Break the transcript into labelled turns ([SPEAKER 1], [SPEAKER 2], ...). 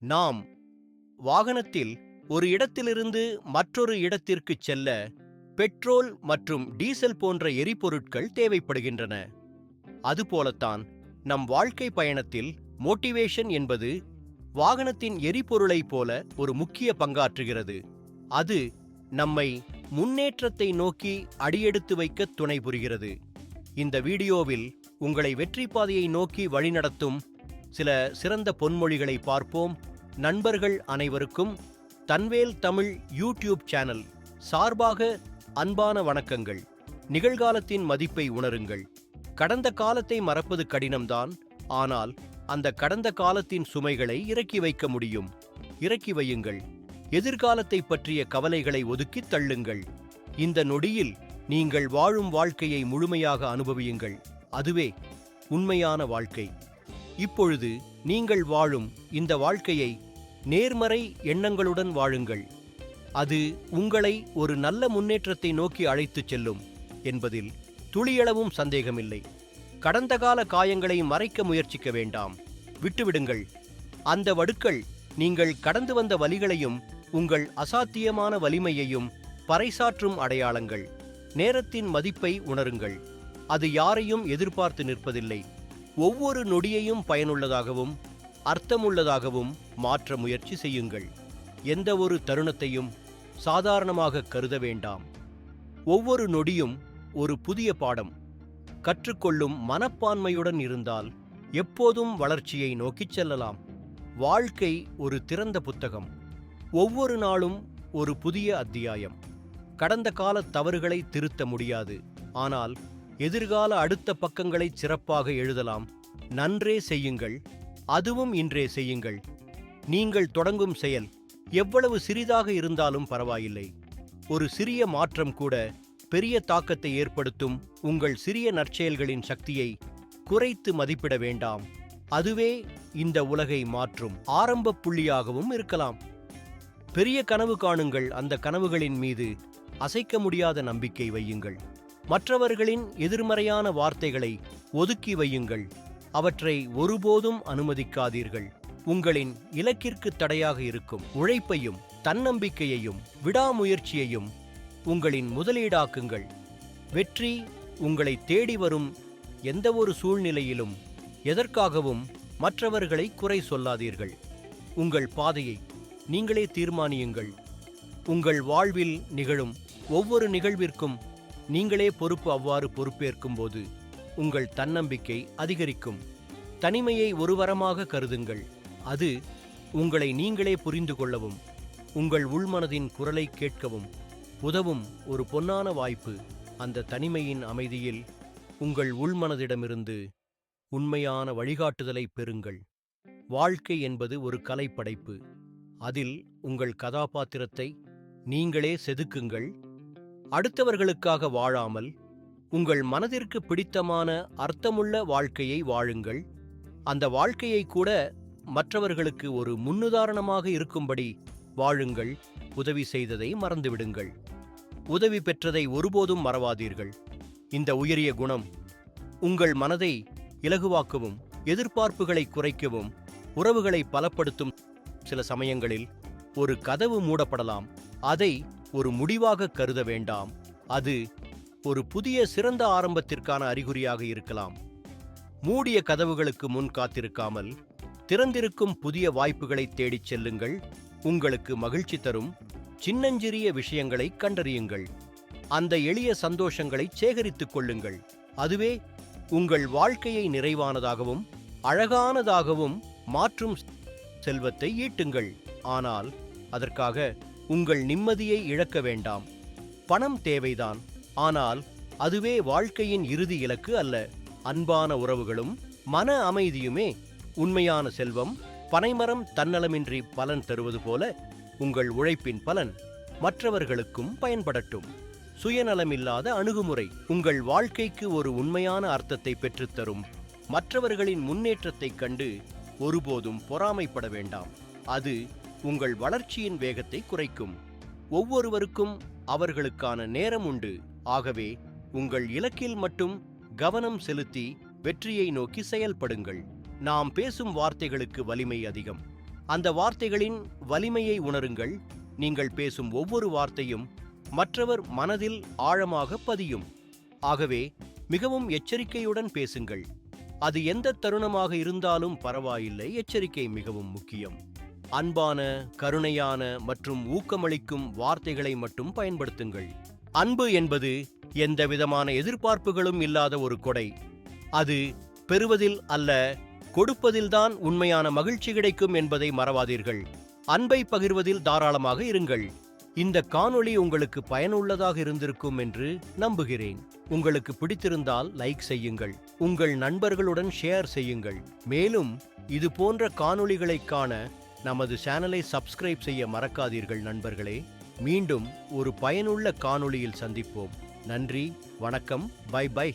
[SPEAKER 1] நாம் வாகனத்தில் ஒரு இடத்திலிருந்து மற்றொரு இடத்திற்கு செல்ல பெட்ரோல் மற்றும் டீசல் போன்ற எரிபொருட்கள் தேவைப்படுகின்றன. அதுபோலத்தான் நம் வாழ்க்கை பயணத்தில் மோட்டிவேஷன் என்பது வாகனத்தின் எரிபொருளைப் போல ஒரு முக்கிய பங்காற்றுகிறது. அது நம்மை முன்னேற்றத்தை நோக்கி அடியெடுத்து வைக்க துணை புரிகிறது. இந்த வீடியோவில் உங்களை வெற்றி பாதையை நோக்கி வழிநடத்தும் சில சிறந்த பொன்மொழிகளை பார்ப்போம். நண்பர்கள் அனைவருக்கும் தன்வேல் தமிழ் யூடியூப் சேனல் சார்பாக அன்பான வணக்கங்கள். நிகழ்காலத்தின் மதிப்பை உணருங்கள். கடந்த காலத்தை மறப்பது கடினம்தான். ஆனால் அந்த கடந்த காலத்தின் சுமைகளை இறக்கி வைக்க முடியும். இறக்கி வையுங்கள். எதிர்காலத்தை பற்றிய கவலைகளை ஒதுக்கித் தள்ளுங்கள். இந்த நொடியில் நீங்கள் வாழும் வாழ்க்கையை முழுமையாக அனுபவியுங்கள். அதுவே உண்மையான வாழ்க்கை. இப்பொழுது நீங்கள் வாழும் இந்த வாழ்க்கையை நேர்மறை எண்ணங்களுடன் வாழுங்கள். அது உங்களை ஒரு நல்ல முன்னேற்றத்தை நோக்கி அழைத்துச் செல்லும் என்பதில் துளியளவும் சந்தேகமில்லை. கடந்த கால காயங்களை மறைக்க முயற்சிக்க வேண்டாம். விட்டுவிடுங்கள். அந்த வடுக்கள் நீங்கள் கடந்து வந்த வலிகளையும் உங்கள் அசாத்தியமான வலிமையையும் பறைசாற்றும் அடையாளங்கள். நேரத்தின் மதிப்பை உணருங்கள். அது யாரையும் எதிர்பார்த்து நிற்பதில்லை. ஒவ்வொரு நொடியையும் பயனுள்ளதாகவும் அர்த்தமுள்ளதாகவும் மாற்ற முயற்சி செய்யுங்கள். எந்த ஒரு தருணத்தையும் சாதாரணமாக கருத வேண்டாம். ஒவ்வொரு நொடியும் ஒரு புதிய பாடம். கற்றுக்கொள்ளும் மனப்பான்மையுடன் இருந்தால் எப்போதும் வளர்ச்சியை நோக்கிச் செல்லலாம். வாழ்க்கை ஒரு திறந்த புத்தகம். ஒவ்வொரு நாளும் ஒரு புதிய அத்தியாயம். கடந்த கால தவறுகளை திருத்த முடியாது. ஆனால் எதிர்கால அடுத்த பக்கங்களை சிறப்பாக எழுதலாம். நன்றே செய்யுங்கள். அதுவும் இன்றே செய்யுங்கள். நீங்கள் தொடங்கும் செயல். எவ்வளவு சிறிதாக இருந்தாலும் பரவாயில்லை. ஒரு சிறிய மாற்றம் கூட பெரிய தாக்கத்தை ஏற்படுத்தும் உங்கள் சிறிய நற்செயல்களின் சக்தியை குறைத்து மதிப்பிட வேண்டாம். அதுவே இந்த உலகை மாற்றும் ஆரம்ப புள்ளியாகவும் இருக்கலாம். பெரிய கனவு காணுங்கள். அந்த கனவுகளின் மீது அசைக்க முடியாத நம்பிக்கை வையுங்கள். மற்றவர்களின் எதிர்மறையான வார்த்தைகளை ஒதுக்கி வையுங்கள். அவற்றை ஒருபோதும் அனுமதிக்காதீர்கள். உங்களின் இலக்கிற்கு தடையாக இருக்கும் உழைப்பையும் தன்னம்பிக்கையையும் விடாமுயற்சியையும் உங்களின் முதலீடாக்குங்கள். வெற்றி உங்களை தேடி வரும் எந்தவொரு சூழ்நிலையிலும் எதற்காகவும் மற்றவர்களை குறை சொல்லாதீர்கள். உங்கள் பாதையை நீங்களே தீர்மானியுங்கள். உங்கள் வாழ்வில் நிகழும் ஒவ்வொரு நிகழ்விற்கும் நீங்களே பொறுப்பு அவ்வாறு பொறுப்பேற்கும் போது உங்கள் தன்னம்பிக்கை அதிகரிக்கும். தனிமையை ஒரு வரமாக கருதுங்கள். அது உங்களை நீங்களே புரிந்து கொள்ளவும் உங்கள் உள்மனதின் குரலை கேட்கவும் உதவும் ஒரு பொன்னான வாய்ப்பு. அந்த தனிமையின் அமைதியில் உங்கள் உள்மனதிடமிருந்து உண்மையான வழிகாட்டுதலை பெறுங்கள். வாழ்க்கை என்பது ஒரு கலைப்படைப்பு. அதில் உங்கள் கதாபாத்திரத்தை நீங்களே செதுக்குங்கள். அடுத்தவர்களுக்காக வாழாமல் உங்கள் மனதிற்கு பிடித்தமான அர்த்தமுள்ள வாழ்க்கையை வாழுங்கள். அந்த வாழ்க்கையை கூட மற்றவர்களுக்கு ஒரு முன்னுதாரணமாக இருக்கும்படி வாழுங்கள். உதவி செய்ததை மறந்துவிடுங்கள். உதவி பெற்றதை ஒருபோதும் மறவாதீர்கள். இந்த உயரிய குணம் உங்கள் மனதை இலகுவாக்கவும் எதிர்பார்ப்புகளை குறைக்கவும் உறவுகளை பலப்படுத்தும். சில சமயங்களில் ஒரு கதவு மூடப்படலாம். அதை ஒரு முடிவாக கருத வேண்டாம். அது ஒரு புதிய சிறந்த ஆரம்பத்திற்கான அறிகுறியாக இருக்கலாம். மூடிய கதவுகளுக்கு முன் காத்திருக்காமல் திறந்திருக்கும் புதிய வாய்ப்புகளை தேடிச் செல்லுங்கள். உங்களுக்கு மகிழ்ச்சி தரும். சின்னஞ்சிறிய விஷயங்களை கண்டறியுங்கள். அந்த எளிய சந்தோஷங்களை சேகரித்துக் கொள்ளுங்கள். அதுவே உங்கள் வாழ்க்கையை நிறைவானதாகவும் அழகானதாகவும் மாற்றும் செல்வத்தை ஈட்டுங்கள். ஆனால் அதற்காக உங்கள் நிம்மதியை இழக்க வேண்டாம். பணம் தேவைதான். ஆனால் அதுவே வாழ்க்கையின் இறுதி இலக்கு அல்ல. அன்பான உறவுகளும் மன அமைதியுமே உண்மையான செல்வம். பனைமரம் தன்னலமின்றி பலன் தருவது போல உங்கள் உழைப்பின் பலன் மற்றவர்களுக்கும் பயன்படட்டும். சுயநலமில்லாத அணுகுமுறை உங்கள் வாழ்க்கைக்கு ஒரு உண்மையான அர்த்தத்தை பெற்றுத்தரும் மற்றவர்களின் முன்னேற்றத்தைக் கண்டு ஒருபோதும் பொறாமைப்பட வேண்டாம். அது உங்கள் வளர்ச்சியின் வேகத்தை குறைக்கும். ஒவ்வொருவருக்கும் அவர்களுக்கான நேரம் உண்டு. ஆகவே உங்கள் இலக்கில் மட்டும் கவனம் செலுத்தி வெற்றியை நோக்கி செயல்படுங்கள். நாம் பேசும் வார்த்தைகளுக்கு வலிமை அதிகம். அந்த வார்த்தைகளின் வலிமையை உணருங்கள். நீங்கள் பேசும் ஒவ்வொரு வார்த்தையும் மற்றவர் மனதில் ஆழமாக பதியும். ஆகவே மிகவும் எச்சரிக்கையுடன் பேசுங்கள். அது எந்த தருணமாக இருந்தாலும் பரவாயில்லை. எச்சரிக்கை மிகவும் முக்கியம். அன்பான கருணையான மற்றும் ஊக்கமளிக்கும் வார்த்தைகளை மட்டும் பயன்படுத்துங்கள். அன்பு என்பது எந்த விதமான எதிர்பார்ப்புகளும் இல்லாத ஒரு கொடை. அது பெறுவதில் அல்ல கொடுப்பதில்தான் உண்மையான மகிழ்ச்சி கிடைக்கும் என்பதை மறவாதீர்கள். அன்பை பகிர்வதில் தாராளமாக இருங்கள். இந்த காணொளி உங்களுக்கு பயனுள்ளதாக இருந்திருக்கும் என்று நம்புகிறேன். உங்களுக்கு பிடித்திருந்தால் லைக் செய்யுங்கள். உங்கள் நண்பர்களுடன் ஷேர் செய்யுங்கள். மேலும் இது போன்ற காணொளிகளைக் காண நமது சேனலை சப்ஸ்கிரைப் செய்ய மறக்காதீர்கள் நண்பர்களே. மீண்டும் ஒரு பயனுள்ள காணொளியில் சந்திப்போம். நன்றி வணக்கம் பை பை.